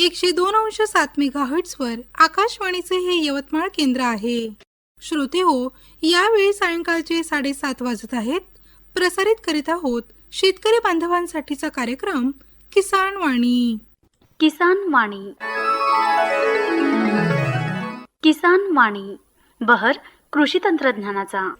एकशे दोन अंश सात मेगा आकाशवाणीचे हे यवतमाळ केंद्र आहे. श्रोते हो यावेळी सायंकाळचे साडेसात वाजत आहेत. प्रसारित करीत आहोत शेतकरी बांधवांसाठीचा कार्यक्रम किसान वाणी. किसान वाणी. किसान वाणी बहर कृषी तंत्रज्ञानाचा.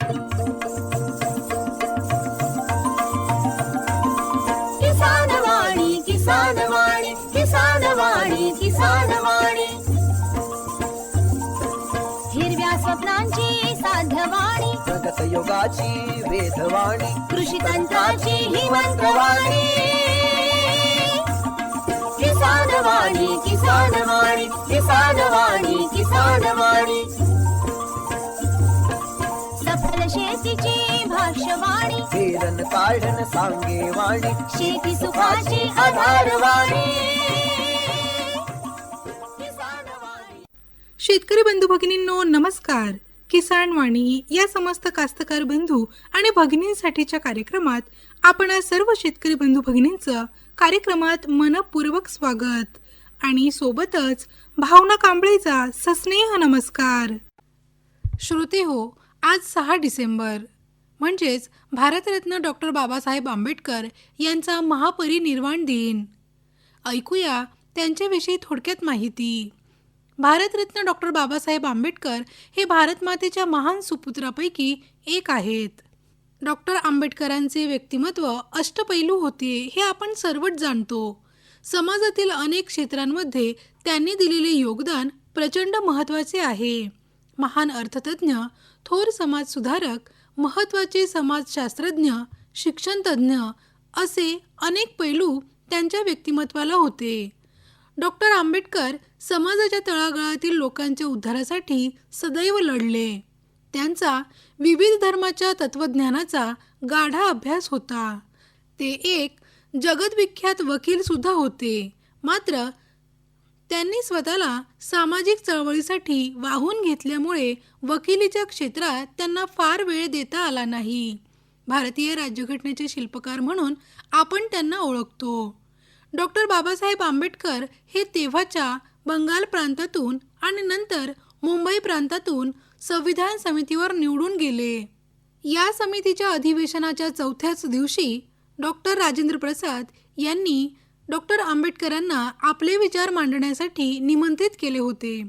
हिरव्या स्वप्नांची साध्यवाणी प्रगत योगाची वेधवाणी. कृषी तंत्राची ही मंत्रवाणी किसान वाणी. किसान वाणी किसान वाणी किसान वाणी सफल शेतीची भाष्यवाणी. पेरन काढन सांगे वाणी शेती सुखाची आधारवाणी. शेतकरी बंधू भगिनींनो नमस्कार. किसान वाणी या समस्त कास्तकार बंधू आणि भगिनींसाठीच्या कार्यक्रमात आपण सर्व शेतकरी बंधू भगिनींचं कार्यक्रमात मनपूर्वक स्वागत. आणि सोबतच भावना कांबळेचा सस्नेह नमस्कार. श्रोते हो आज सहा डिसेंबर. म्हणजेच भारतरत्न डॉक्टर बाबासाहेब आंबेडकर यांचा महापरिनिर्वाण दिन. ऐकूया त्यांच्याविषयी थोडक्यात माहिती. भारतरत्न डॉक्टर बाबासाहेब आंबेडकर हे भारतमातेच्या महान सुपुत्रापैकी एक आहेत. डॉक्टर आंबेडकरांचे व्यक्तिमत्व अष्टपैलू होते हे आपण सर्वच जाणतो. समाजातील अनेक क्षेत्रांमध्ये त्यांनी दिलेले योगदान प्रचंड महत्त्वाचे आहे. महान अर्थतज्ञ थोर समाजसुधारक महत्त्वाचे समाजशास्त्रज्ञ शिक्षणतज्ञ असे अनेक पैलू त्यांच्या व्यक्तिमत्वाला होते. डॉक्टर आंबेडकर समाजाच्या तळागाळातील लोकांच्या उद्धारासाठी सदैव लढले. त्यांचा विविध धर्माच्या तत्वज्ञानाचा गाढा अभ्यास होता. ते एक जगदविख्यात वकीलसुद्धा होते. मात्र त्यांनी स्वतःला सामाजिक चळवळीसाठी वाहून घेतल्यामुळे वकिलीच्या क्षेत्रात त्यांना फार वेळ देता आला नाही. भारतीय राज्यघटनेचे शिल्पकार म्हणून आपण त्यांना ओळखतो. डॉक्टर बाबासाहेब आंबेडकर हे तेव्हाच्या बंगाल प्रांतातून आणि नंतर मुंबई प्रांतातून संविधान समितीवर निवडून गेले. या समितीच्या अधिवेशनाच्या चौथ्याच दिवशी डॉक्टर राजेंद्र प्रसाद यांनी डॉक्टर आंबेडकरांना आपले विचार मांडण्यासाठी निमंत्रित केले होते.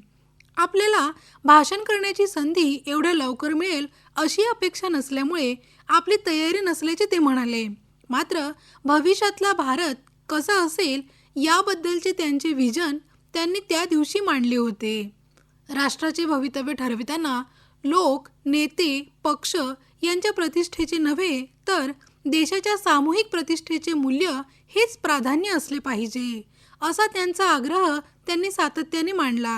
आपल्याला भाषण करण्याची संधी एवढ्या लवकर मिळेल अशी अपेक्षा नसल्यामुळे आपली तयारी नसल्याचे ते म्हणाले. मात्र भविष्यातला भारत कसा असेल याबद्दलचे त्यांचे विजन त्यांनी त्या दिवशी मांडले होते. राष्ट्राचे भवितव्य ठरविताना लोक नेते पक्ष यांच्या प्रतिष्ठेचे नव्हे तर देशाच्या सामूहिक प्रतिष्ठेचे मूल्य हेच प्राधान्य असले पाहिजे असा त्यांचा आग्रह त्यांनी सातत्याने मांडला.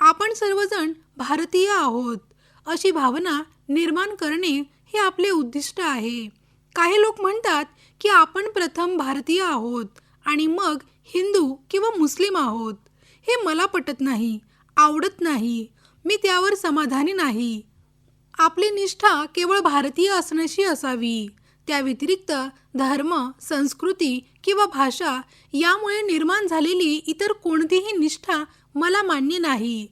आपण सर्वजण भारतीय आहोत अशी भावना निर्माण करणे हे आपले उद्दिष्ट आहे. काही लोक म्हणतात की आपण प्रथम भारतीय आहोत आणि मग हिंदू किंवा मुस्लिम आहोत. हे मला पटत नाही आवडत नाही मी त्यावर समाधानी नाही. आपली निष्ठा केवळ भारतीय असण्याशी असावी. त्या व्यतिरिक्त धर्म संस्कृती किंवा भाषा यामुळे निर्माण झालेली इतर कोणतीही निष्ठा मला मान्य नाही.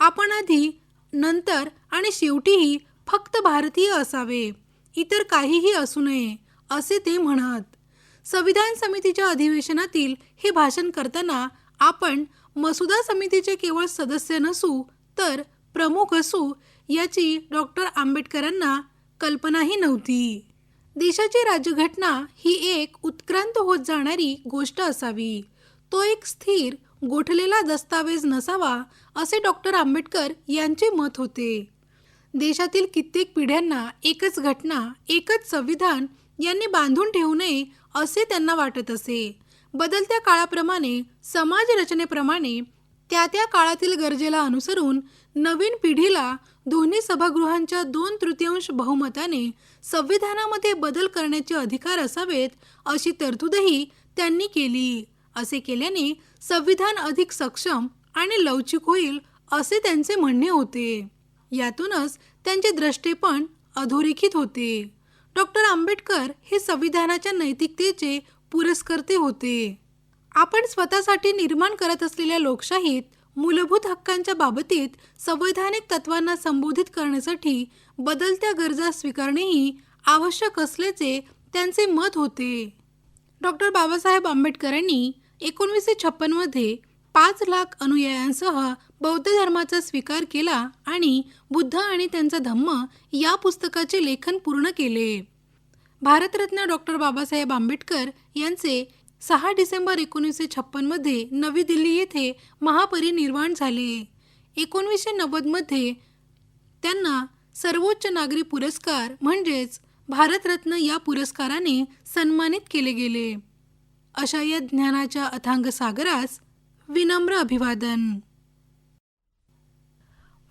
आपण आधी नंतर आणि शेवटीही फक्त भारतीय असावे. इतर काहीही असू नये असे ते म्हणत. संविधान समितीच्या अधिवेशनातील हे भाषण करताना आपण मसुदा समितीचे केवळ सदस्य नसू तर प्रमुख असू याची डॉक्टर आंबेडकरांना कल्पनाही नव्हती. देशाची राज्यघटना ही एक उत्क्रांत होत जाणारी गोष्ट असावी. तो एक स्थिर गोठलेला दस्तावेज नसावा असे डॉक्टर आंबेडकर यांचे मत होते. देशातील कित्येक पिढ्यांना एकच घटना एकच संविधान यांनी बांधून ठेवू नये असे त्यांना वाटत असे. बदलत्या काळाप्रमाणे समाज रचनेप्रमाणे त्या त्या काळातील गरजेला अनुसरून नवीन पिढीला दोन्ही सभागृहांच्या दोन तृतीयांश बहुमताने संविधानामध्ये बदल करण्याचे अधिकार असावेत अशी तरतूदही त्यांनी केली. असे केल्याने संविधान अधिक सक्षम आणि लवचिक होईल असे त्यांचे म्हणणे होते. यातूनच त्यांचे द्रष्टेपण अधोरेखित होते. डॉक्टर आंबेडकर हे संविधानाच्या नैतिकतेचे पुरस्कर्ते होते. आपण स्वतःसाठी निर्माण करत असलेल्या लोकशाहीत मूलभूत हक्कांच्या बाबतीत संवैधानिक तत्वांना संबोधित करण्यासाठी बदलत्या गरजा स्वीकारणेही आवश्यक असल्याचे त्यांचे मत होते. डॉक्टर बाबासाहेब आंबेडकरांनी एकोणीसशे छप्पनमध्ये पाच लाख अनुयायांसह बौद्ध धर्माचा स्वीकार केला आणि बुद्ध आणि त्यांचा धम्म या पुस्तकाचे लेखन पूर्ण केले. भारतरत्न डॉक्टर बाबासाहेब आंबेडकर यांचे सहा डिसेंबर एकोणीसशे छप्पनमध्ये नवी दिल्ली येथे महापरिनिर्वाण झाले. एकोणीसशे नव्वदमध्ये त्यांना सर्वोच्च नागरी पुरस्कार म्हणजेच भारतरत्न या पुरस्काराने सन्मानित केले गेले. अशा या ज्ञानाच्या अथांग सागरास विनम्र अभिवादन.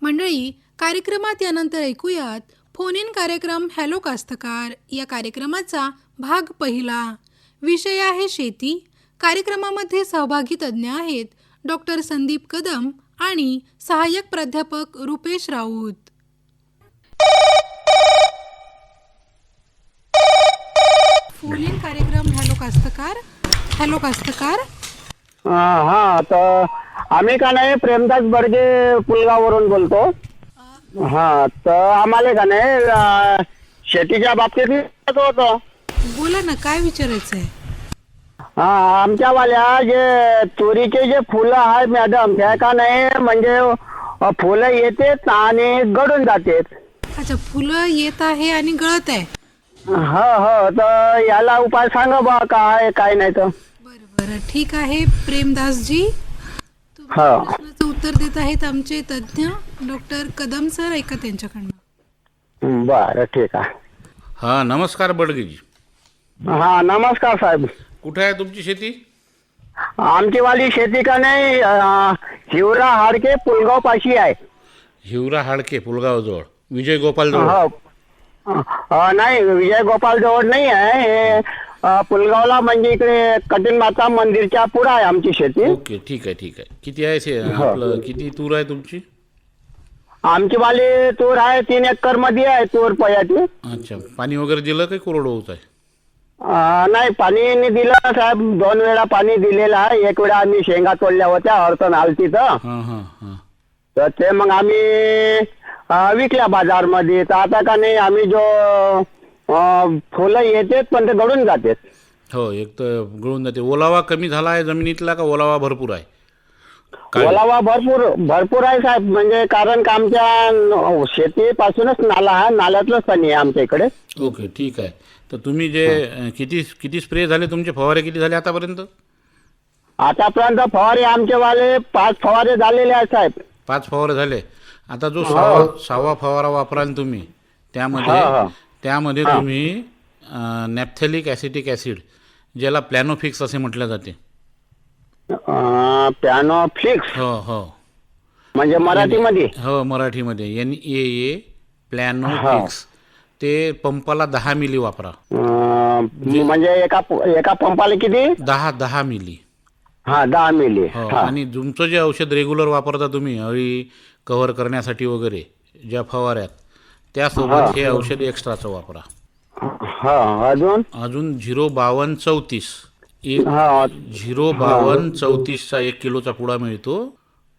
मंडळी कार्यक्रमात यानंतर ऐकूयात फोन इन कार्यक्रम हॅलो कास्तकार. या कार्यक्रमाचा भाग पहिला. विषय आहे शेती. कार्यक्रमामध्ये सहभागी तज्ज्ञ आहेत डॉक्टर संदीप कदम आणि सहाय्यक प्राध्यापक रुपेश राऊत. फोन इन कार्यक्रम हॅलो कास्तकार. हॅलो कास्तकार. हा आता आम्ही का नाही प्रेमदास बर्गे पुलगाववरून बोलतो. हा तर आम्हाला का नाही अं, शेतीच्या बाबतीत विचारायचं होतं. बोला ना काय विचारायचं आहे हा आमच्यावाल्या जे तुरीचे जे फुलं आहेत मॅडम त्या का नाही म्हणजे अं, फुलं येतात आणि गळून जातात. अच्छा फुलं येत आहे आणि गळत आहे. हो हो तर याला उपाय सांगा बा काय काय नाही तर. बरं बरं ठीक आहे प्रेमदासजी. हो. प्रश्नाचं उत्तर देत आहेत आमचे तज्ज्ञ. डॉक्टर कदम सर ऐका त्यांच्याकडनं. बरं ठीक आहे. हा नमस्कार बडगेजी. हा नमस्कार साहेब. कुठे आहे तुमची शेती? आमची वाली शेती का नाही अं, हिवरा हाडके पुलगाव पाशी आहे. हिवरा हाडके पुलगावजवळ विजय गोपाल जवळ हो. अ, नाही विजय गोपाल जवळ नाही आहे. हे पुलगावला म्हणजे इकडे कठीण माता मंदिरच्या पुढे आहे आमची शेती. ओके ठीक आहे ठीक आहे. किती आहे शे आपलं? किती तूर आहे तुमची? आमची वाली तूर आहे तीन एकरमध्ये आहे तूर पयाची. अच्छा पाणी वगैरे दिलं काही कोरडं आहे? अ, नाही पाणी दिलं साहेब. दोन वेळा पाणी दिलेलं आहे. एक वेळा आम्ही शेंगा तोडल्या होत्या अडचण आली तिथं. हां हां हां. तर ते मग आम्ही अ, विकल्या बाजारमध्ये. तर आता का नाही आम्ही जो अ, फुलं येतात पण ते गळून जातात. हो एक तर गळून जाते. ओलावा कमी झाला आहे जमिनीतला का ओलावा भरपूर आहे? काय? ओलावा भरपूर भरपूर आहे साहेब. म्हणजे कारण का आमच्या न- शेतीपासूनच नाला आहे नाल्यातलंच पाणी आहे आमच्या इकडे. ओके ठीक आहे. तर तुम्ही जे अं, किती किती स्प्रे झाले? तुमचे फवारे किती झाले आतापर्यंत? आतापर्यंत फवारे आमचे वाले पाच फवारे झालेले आहेत साहेब. पाच फवारे झाले. आता जो सहावा सहावा फवारा वापराल तुम्ही त्यामध्ये हा, हा. त्यामध्ये तुम्ही नॅपथेलिक ॲसिटिक ॲसिड ज्याला प्लॅनोफिक्स असे म्हटले जाते. पियानो फ्लिक्स हो हो. म्हणजे मराठीमध्ये? हो मराठीमध्ये. एन ए ए प्लॅनोफिक्स ते पंपाला दहा मिली वापरा. म्हणजे एका एका पंपाला किती? दहा दहा मिली. हा दहा मिली. हो हा. आणि तुमचं जे औषध रेग्युलर वापरता तुम्ही अळी कव्हर करण्यासाठी वगैरे ज्या फवाऱ्यात त्यासोबत हे. औषध एक्स्ट्राचं वापरा. हा अजून? अजून झिरो बावन्न चौतीस. एक हा. झिरो बावन्न चौतीसचा एक किलोचा पुडा मिळतो.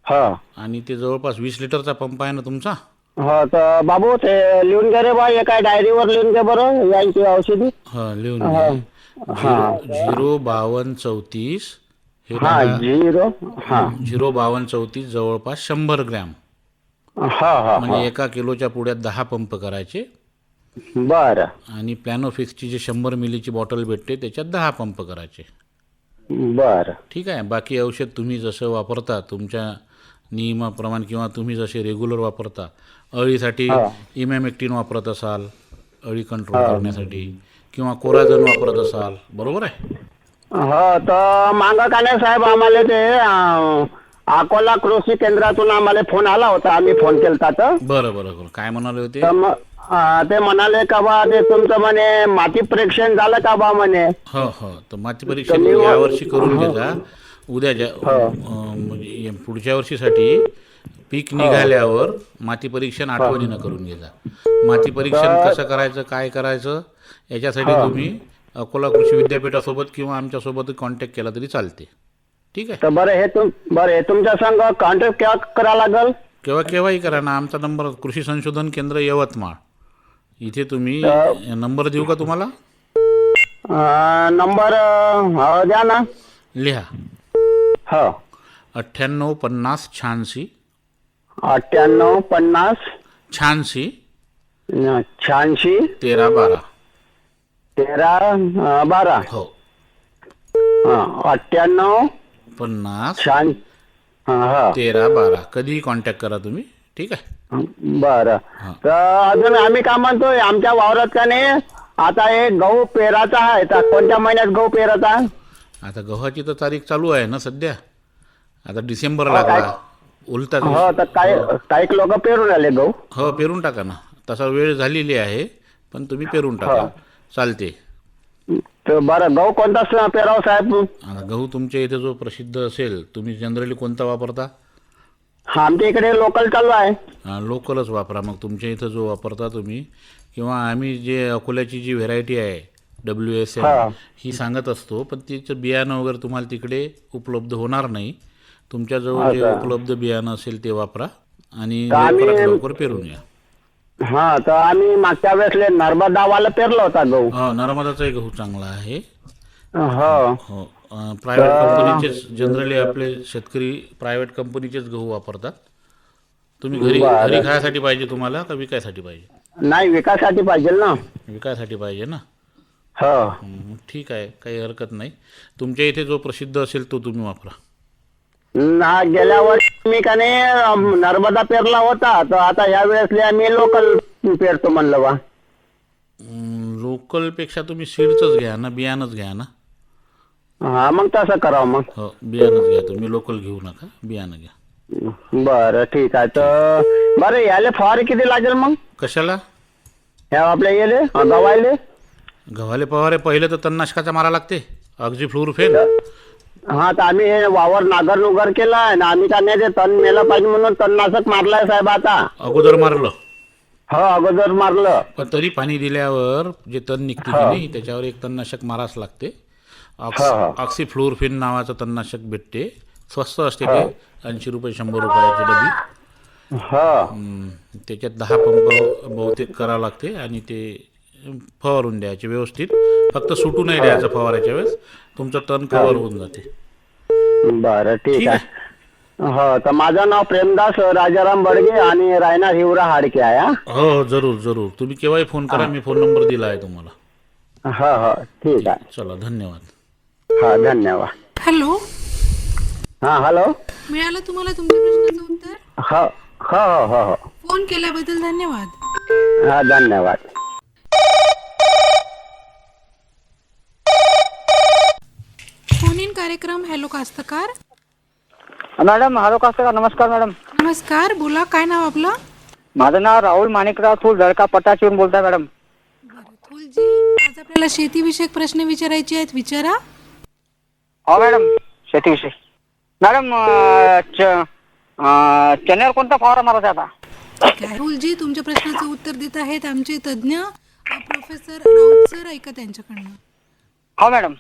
हा. आणि ते जवळपास वीस लिटरचा पंप आहे ना तुमचा? हो तर बाबू ते लिहून घे रे बा एका डायरीवर लिहून घे बरं यांची औषधी. हा लिहून घ्या. झिरो झिरो बावन्न चौतीस हे हा बघा, झिरो हा. झिरो बावन्न चौतीस जवळपास शंभर ग्रॅम. हा हा म्हणजे एका किलोच्या पुड्यात दहा पंप करायचे. बरं. आणि प्लॅनोफिक्सची जे शंभर मिलीची बॉटल भेटते त्याच्यात दहा पंप करायचे. बरं. ठीक आहे बाकी औषध तुम्ही जसं वापरता तुमच्या नियमाप्रमाणे किंवा तुम्ही जसे रेग्युलर वापरता अळीसाठी इमॅमेक्टिन वापरत असाल अळी कंट्रोल करण्यासाठी किंवा कोराजन वापरत असाल बरोबर आहे? हो तर मांगा काने साहेब आम्हाला ते अकोला कृषी केंद्रातून आम्हाला फोन आला होता. आम्ही फोन केलता तर. बरं बरं बरं. काय म्हणाले होते? तर मग अं, ते म्हणाले का बा ते तुमचं म्हणे माती परीक्षण झालं का बा म्हणे? हो हो. तर माती परीक्षण यावर्षी करून घ्या उद्या ज्या अं, म्हणजे या पुढच्या वर्षीसाठी पीक निघाल्यावर माती परीक्षण आठवणीनं करून घे जा माती परीक्षण कसं करायचं काय करायचं याच्यासाठी तुम्ही अकोला कृषी विद्यापीठासोबत किंवा आमच्यासोबत कॉन्टॅक्ट केला तरी चालते. ठीक आहे. तर बरं हे तुम बरं हे तुमच्या संग कॉन्टॅक्ट केव्हा करा लागल? केव्हा केव्हाही करा ना आमचा नंबर कृषी संशोधन केंद्र यवतमाळ. इथे तुम्ही नंबर देऊ का तुम्हाला? अं, नंबर अं, हो द्या ना. लिहा. हो. अठ्ठ्याण्णव पन्नास शहाऐंशी. अठ्ठ्याण्णव पन्नास शहाऐंशी. अं, शहाऐंशी. तेरा बारा. तेरा अं, बारा. हो. हं, अठ्ठ्याण्णव पन्नास हं, हो. तेरा बारा. कधीही कॉन्टॅक्ट करा तुम्ही. ठीक आहे? बरं. तर अजून आम्ही काय म्हणतोय आमच्या वावरात का नाही आता हे गहू पेराचा आहे. तर कोणत्या महिन्यात गहू पेराचा? आता गव्हाची तर तारीख चालू आहे ना सध्या. आता डिसेंबर लागला. उलटा हो तर काही काही लोक पेरून आले गहू. हो पेरून टाका ना. तसा वेळ झालेली आहे पण तुम्ही पेरून टाका. चालते. तर बरं गहू कोणता स- पेराव साहेब? आता गहू तुमच्या इथे जो प्रसिद्ध असेल तुम्ही जनरली कोणता वापरता? हा, आमच्या इकडे लोकल चालू आहे. हा, लोकलच वापरा. मग तुमच्या इथं जो वापरता तुम्ही किंवा आम्ही जे अकोल्याची जी व्हेरायटी आहे डब्ल्यू एस एम हा. ही सांगत असतो पण तिचं बियाणं वगैरे तुम्हाला तिकडे उपलब्ध होणार नाही. तुमच्याजवळ जे उपलब्ध बियाणं असेल ते वापरा. आणि लवकरात लवकर पेरून या. हा तर आम्ही मागच्या वेळेस नर्मदावाला पेरला होता गहू. हो नर्मदाचाही गहू चांगला आहे. हो. हो प्रायव्हेट कंपनीचेच जनरली आपले शेतकरी प्रायव्हेट कंपनीचेच गहू वापरतात. तुम्ही घरी. घरी खायसाठी पाहिजे तुम्हाला का विकायसाठी पाहिजे? नाही विकासासाठी पाहिजे ना. विकायसाठी पाहिजे ना? हो. हं, ठीक आहे काही हरकत नाही. तुमच्या इथे जो प्रसिद्ध असेल तो तुम्ही वापरा. ना गेल्या वर्षी मी का नाही नर्मदा पेरला होता. तर आता या वेळेस आम्ही लोकल पेरतो म्हणलं बा. अं, लोकलपेक्षा तुम्ही सीडचंच घ्या ना बियाणंच घ्या ना. हा मग तसं करावं मग. हो बियाणंच घ्या तुम्ही लोकल घेऊ नका बियाणं घ्या. बरं ठीक आहे. तर बरं याले फवारे किती लागेल मग? कशाला? ह्या आपल्या येले गव्हाले गव्हाले पवारे पहिले तर तणनाशकाचा मारा लागते. अगदी फ्लोरफेन हा तर आम्ही हे वावर नागर नुगर केला आहे ना आम्ही का नाही ते तण मेलं पाहिजे म्हणून तणनाशक मारलाय साहेब आता. अगोदर मारलं? हो अगोदर मारलं. पण तरी पाणी दिल्यावर जे तण निघते की नाही त्याच्यावर एक तणनाशक माराच लागते. ऑक्स फ्लोरफिन नावाचं तणनाशक भेटते. स्वस्त असते ते ऐंशी रुपये शंभर रुपयाची डबी. हो. हम्म, त्याच्यात दहा पंप बहुतेक करावं लागते आणि ते फवारून द्यायचे व्यवस्थित. फक्त सुटू नाही द्यायचं फवाराच्या वेळेस. तुमचं तण कव्हर होऊन जाते. बरं ठीक आहे. हो तर माझं नाव प्रेमदास राजाराम बडगे आणि रायना हिवरा हाडके आहे हा. हो हो जरूर जरूर. तुम्ही केव्हाही फोन करा मी फोन नंबर दिला आहे तुम्हाला. हो हो ठीक आहे. चला धन्यवाद. हा धन्यवाद. हॅलो? हा हॅलो? मिळालं तुम्हाला तुमच्या प्रश्नाचं उत्तर? हो हो हो हो हो. फोन केल्याबद्दल धन्यवाद. हा धन्यवाद फोन इन कार्यक्रम. Hello Kastkar. Madam hello Kastkar नमस्कार मॅडम. नमस्कार बोला काय नाव आपलं? माझं नाव राहुल माणिकराव थूल जळका पटाचीवरून बोलताय मॅडम. आज आपल्याला शेतीविषयक प्रश्न विचारायचे आहेत विचारा. हो मॅडम शेतीविषयी. मॅडम अं, च- अं, चण्यावर कोणता फवारा मारायचा आता? राहुलजी तुमच्या प्रश्नाचं उत्तर देत आहेत आमचे तज्ज्ञ. प्रोफेसर राऊत सर ऐका त्यांच्याकडनं. हो मॅडम.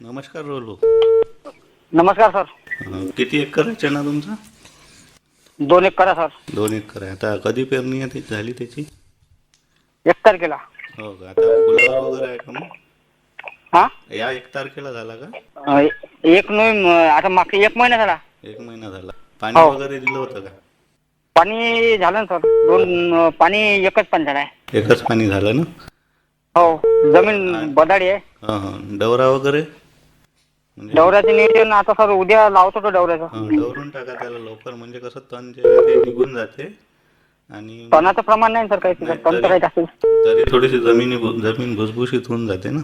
नमस्कार रोलू. नमस्कार सर. किती एकर आहे चणा तुमचा? दोन एक करा सर. दोन एकर आहे. आता कधी पेरणी आहे ती झाली त्याची? एक तारखेला. हो का? आता फुलावर वगैरे आहे का मग? हा? या एक तारखेला झाला का? अं, एक नोव्हेंबर आता मागचे एक महिना झाला. एक महिना झाला. पाणी हो. वगैरे दिलं होतं का? पाणी झालं ना सर. दोन अं, पाणी एकच पाणी झालं आहे. एकच पाणी झालं ना? हो. जमीन बदाडी आहे. हा हा. डवरा वगैरे? डवऱ्याचे नियोजन आता सर उद्या लावतो तो डवऱ्याचं. हा, डवरून टाका त्याला लवकर म्हणजे कसं तण जे आहे ते निघून जाते. आणि तणाचं प्रमाण नाही सर काही. तण तर काही जास्त तरी थोडीशी जमिनी जमीन भुसभुशीत होऊन जाते ना.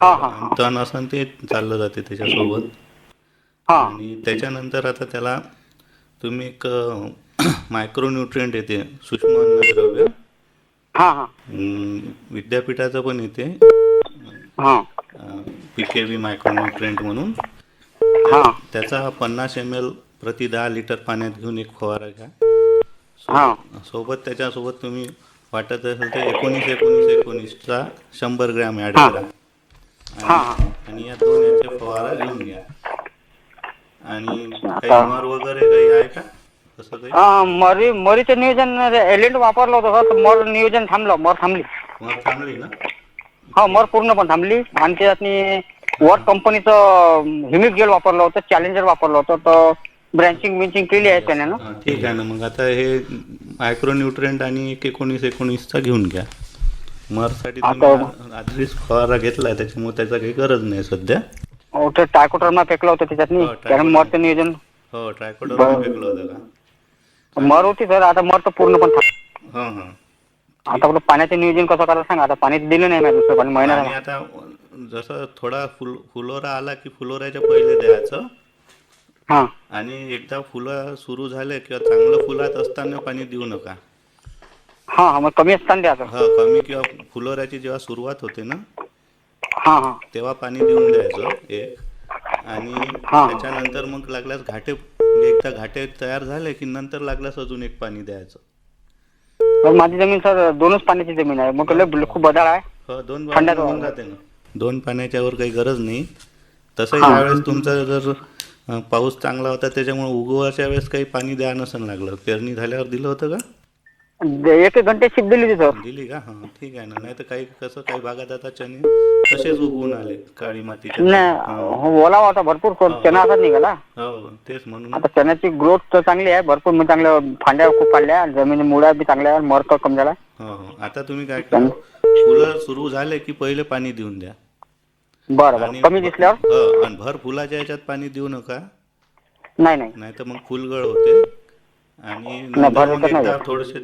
हा हा आणि तण असं ते चाललं जाते त्याच्यासोबत. हा. आणि त्याच्यानंतर आता त्याला तुम्ही एक मायक्रोन्युट्रिएंट येते सूक्ष्म अन्नद्रव्य. हा हा. अं, विद्यापीठाचं पण येते. हा. पी के व्ही मायक्रोन्युट्रिएंट म्हणून. हा. त्याचा पन्नास एम एल प्रति दहा लिटर पाण्यात घेऊन एक फवारा घ्या. सोबत त्याच्यासोबत तुम्ही वाटत असेल तर एकोणीस एकोणीस एकोणीसचा शंभर ग्रॅम ॲड. करा. आणि या दोन याचे फवारा घेऊन घ्या. आणि काही मर वगैरे काही आहे का? तसं काही? अं, मरी मरीचं नियोजन एलिंट वापरलं होतं मर नियोजन थांबलं मर थांबली. मर चांगली ना? हा मर पूर्ण पण थांबली. आणि त्याच्यातनी वर कंपनीचं हिमिक जेल वापरलं होतं चॅलेंजर वापरलं होतं तर ब्रँचिंग बिंचिंग केली आहे त्याने ना. हा, ठीक आहे ना. मग आता हे मायक्रोन्युट्रिएंट आणि एक एकोणीस एकोणीसचा घेऊन घ्या. मरसाठी तुम्ही आ- आधीच फवारा घेतलाय त्याच्यामुळे त्याचा काही गरज नाही सध्या. हो, ते टायकोटरमा फेकलं होतं त्याच्यातनी. हो, त्याने टायकोडर्मा. मरचं नियोजन हो ट्रायकोडर फेकलं होतं का? मर होती सर आता मर तर पूर्ण पण थांब हां हां. आता आपलं पाण्याचं नियोजन कसं करायला सांगा आता पाणी दिलं नाही माझं दुसरं पाणी महिना आणि आता जसं थोडा फुल फुलोरा आला की फुलोऱ्याच्या पहिले द्यायचं. हा. आणि एकदा फुलं सुरू झाले किंवा चांगलं फुलात असताना पाणी देऊ नका. हा हा मग कमी असताना द्यायचं. हा कमी किंवा फुलोऱ्याची जेव्हा सुरुवात होते ना हा हा. तेव्हा पाणी देऊन द्यायचं एक. आणि हा. त्याच्यानंतर मग लागल्यास घाटे एकदा घाटे तयार झाले की नंतर लागल्यास अजून एक पाणी द्यायचं. मग माझी जमीन सर दोनच पाण्याची जमीन आहे. मग लय- खूप बदल आहे. हो दोन थंडाचं पाणी होऊन वातावरण. जाते ना. दोन पाण्याच्यावर काही गरज नाही. तसंही. यावेळेस तुमचा जर अं, पाऊस चांगला होता त्याच्यामुळे उगवाच्या वेळेस काही पाणी द्या नसेल लागलं. पेरणी झाल्यावर दिलं होतं का? एक एक घंटे शिप दिली होती सर. दिली का? हां ठीक आहे ना. नाही तर काही कसं काही भागात आता चणे तसेच उगवून आले काळी नाही हो, ओलावा होता भरपूर चणा असाच निघाला. हो तेच म्हणून. आता चण्याची ग्रोथ तर चांगली आहे भरपूर म्हणजे चांगल्या फांद्या खूप पाडल्या जमिनी मुळ्या बी चांगल्या मरत कमी झाला हो हो. आता तुम्ही काय करा फुलं सुरू झाले की पहिले पाणी देऊन द्या. बरं बरं. कमी दिसल्यावर? हो, आणि भर फुलाच्या याच्यात पाणी देऊ नका. नाही नाही. नाही तर मग फुलगळ होते. आणि नंतर भर मग याच्यात नाही एकदा थोडेसे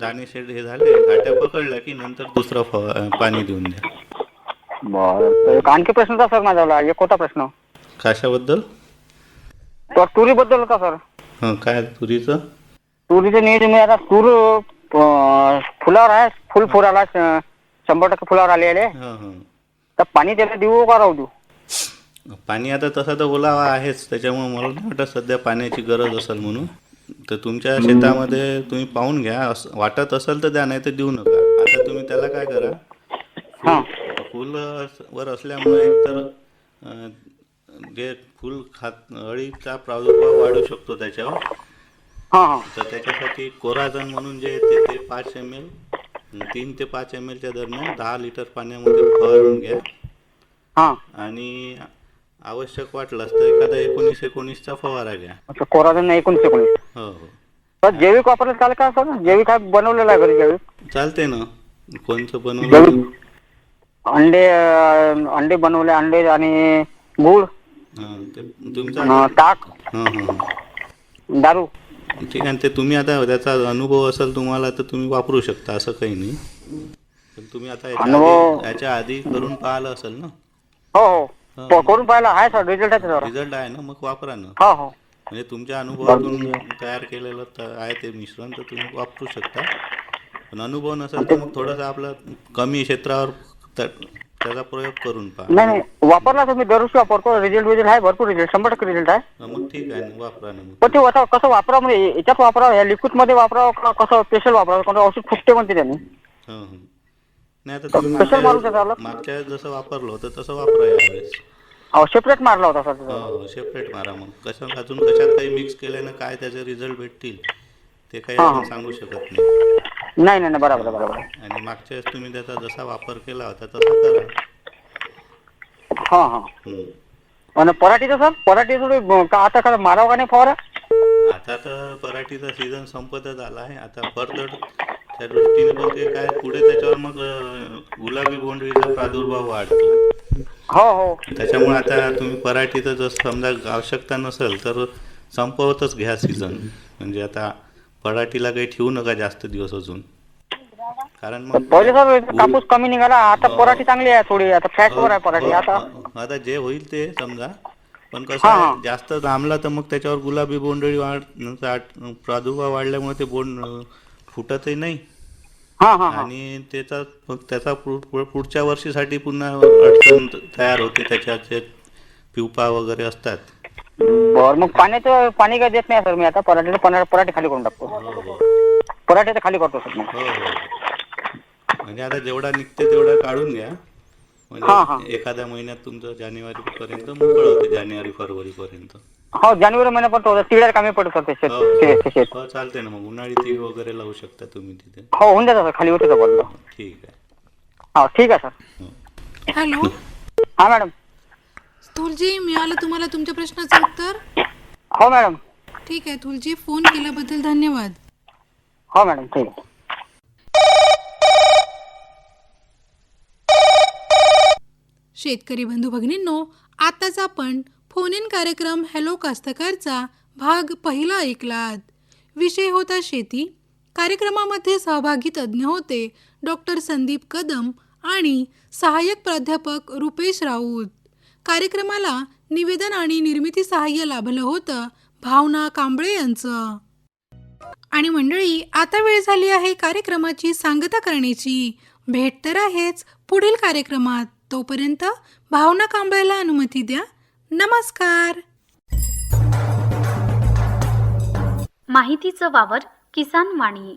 दाणे शेड हे झाले घाट्या पकडल्या की नंतर दुसरं फवा- पाणी देऊन द्या. बरं. एक आणखी प्रश्न होता सर माझा एक होता प्रश्न. कशाबद्दल? तर तुरीबद्दल होता सर? हं काय तुरीचं? तुरीचं नियोजन म्हणजे आता तूर अं, फुलावर आहे. फुल फुलाला श- शंभर टक्के फुलावर आलेले. हं हं. तर पाणी त्याला देऊ का राहू देऊ? पाणी आता तसा तर ओलावा आहेच. त्याच्यामुळे मला नाही वाटत सध्या पाण्याची गरज असेल म्हणून. तर तुमच्या शेतामध्ये तुम्ही पाहून घ्या. असं वाटत असेल तर द्या नाही तर देऊ नका. आता तुम्ही त्याला काय करा? हा. फुल वर असल्यामुळे अं, जे फुल खात अळीचा प्रादुर्भाव वाढू शकतो त्याच्यावर. तर त्याच्यासाठी कोराजन म्हणून जे येते ते पाच एम एल तीन ते पाच एम एलच्या दरम्यान दहा लिटर पाण्यामध्ये फवारून घ्या. हा. आणि आवश्यक वाटलंच तर एखादा एकोणीस एकोणीसचा फवारा घ्या. अच्छा कोराजन नाही एकोणीस एकोणीस. हो हो. तर जैविक वापरलं चालेल का सर जैविक बनवलेलं आहे घरी जैविक? चालते ना. कोणतं बनवलं? अंडे अं, अंडे बनवले अंडे आणि गुळ हां ते तुमचा अं, ताक हां हां दारू. ठीक आहे ते तुम्ही आता त्याचा अनुभव असेल तुम्हाला तर तुम्ही वापरू शकता असं काही नाही. पण तुम्ही आता याच्या अनुभव- आधी याच्या आधी करून पाहिलं असेल ना? हो हो. प- करून पाहिलं आहे सर रिझल्ट आहे त्याच्यावर. रिझल्ट आहे ना मग वापरा ना. हो हो. म्हणजे तुमच्या अनुभवातून तयार केलेलं आहे ते मिश्रण तर तुम्ही वापरू शकता. पण अनुभव नसेल तर मग थोडंसं आपलं कमी क्षेत्रावर त्या- त्याचा प्रयोग करून पहा नाही नाही वापरला तर मी दरवर्षी वापरतो रिझल्ट विझल्ट आहे भरपूर रिझल्ट शंभर टक्के रिझल्ट आहे मग ठीक आहे ना वापरा ना मग पण ते आता कसं वापरावं म्हणजे याच्यात वापरावं या लिक्विडमध्ये वापरावं का कसं स्पेशल वापरावं कारण औषध फुटते म्हणते त्यांनी हं, हं. नाही आता तुम्ही कसं मारू मागच्या त्याला? मागच्या वेळेस जसं वापरलं होतं तसं वापरा यावेळेस अहो सेपरेट मारला होता सर त्याचा. हो सेपरेट मारा मग कसं अजून कशात काही मिक्स केल्यानं काय त्याचे रिझल्ट भेटतील ते काही हा, आपण हा. सांगू शकत नाही नाही नाही नाही, बरोबर बरोबर. आणि मागच्या वेळेस तुम्ही त्याचा जसा वापर केला होता तसा करा. हा हा. आणि पराठीचं सर? पराठी थोडी का आता का मारावं का नाही फवारा? आता तर पराठीचा सीझन संपतच आला आहे. आता फर्दर त्या दृष्टीने पण ते काय पुढे त्याच्यावर मग अं, गुलाबी बोंडळीचा प्रादुर्भाव वाढतो. हो हो. त्याच्यामुळे आता तुम्ही पराठीचं जर समजा आवश्यकता नसेल तर संपवतच घ्या सीझन म्हणजे आता पराठीला काही ठेवू नका जास्त दिवस अजून. कारण मग पहिले सर कापूस कमी निघाला आता पराठी चांगली आहे थोडी आता फॅट वर आहे पराठी हो, आता हो, आता जे होईल ते समजा. पण कसं हा, आहे, हा. जास्त लांबला तर मग त्याच्यावर गुलाबी बोंडळी वाढ चा- प्रादुर्भाव वाढल्यामुळे ते बोंड फुटतही नाही. हा हा हा. आणि त्याचा मग त्याचा पु- पु- पुढच्या वर्षीसाठी पुन्हा अडचण तयार होते त्याच्यात जे पिवपा वगैरे असतात. बर मग पाण्याचं पाणी काय देत नाही सर मी आता. पराठीचं परा- पराठी खाली करून टाकतो. पराठी तर खाली करतो सर मग हो हो. म्हणजे आता जेवढा निघते तेवढा काढून घ्या. हा, हा. म्हणजे एखाद्या महिन्यात तुमचं जानेवारी पर्यंत मोकळं होते जानेवारी फरवरी पर्यंत हो जानेवारी महिन्यापर्यंत होतं. तिळ्या कामी पडत होते शेत हो. ते- ते शेत. हो चालते ना मग. उन्हाळी तीळ वगैरे लावू शकता तुम्ही तिथे. हो होऊन जातं सर. खाली होतं ठीक आहे. हो ठीक आहे सर. हॅलो. हा मॅडम. थुलजी मिळालं तुम्हाला तुमच्या प्रश्नाचं उत्तर? हो मॅडम. ठीक आहे थुलजी फोन केल्याबद्दल धन्यवाद. हो मॅडम ठीक आहे. शेतकरी बंधू भगिनींनो आताच आपण फोन इन कार्यक्रम हॅलो कास्तकारचा भाग पहिला ऐकलात. विषय होता शेती. कार्यक्रमामध्ये सहभागी तज्ज्ञ होते डॉक्टर संदीप कदम आणि सहाय्यक प्राध्यापक रुपेश राऊत. कार्यक्रमाला निवेदन आणि निर्मिती सहाय्य लाभलं होतं भावना कांबळे यांचं. आणि मंडळी आता वेळ झाली आहे कार्यक्रमाची सांगता करण्याची. भेट तर आहेच पुढील कार्यक्रमात. तोपर्यंत भावना कांबळेला अनुमती द्या. नमस्कार. माहितीचं वावर किसान वाणी.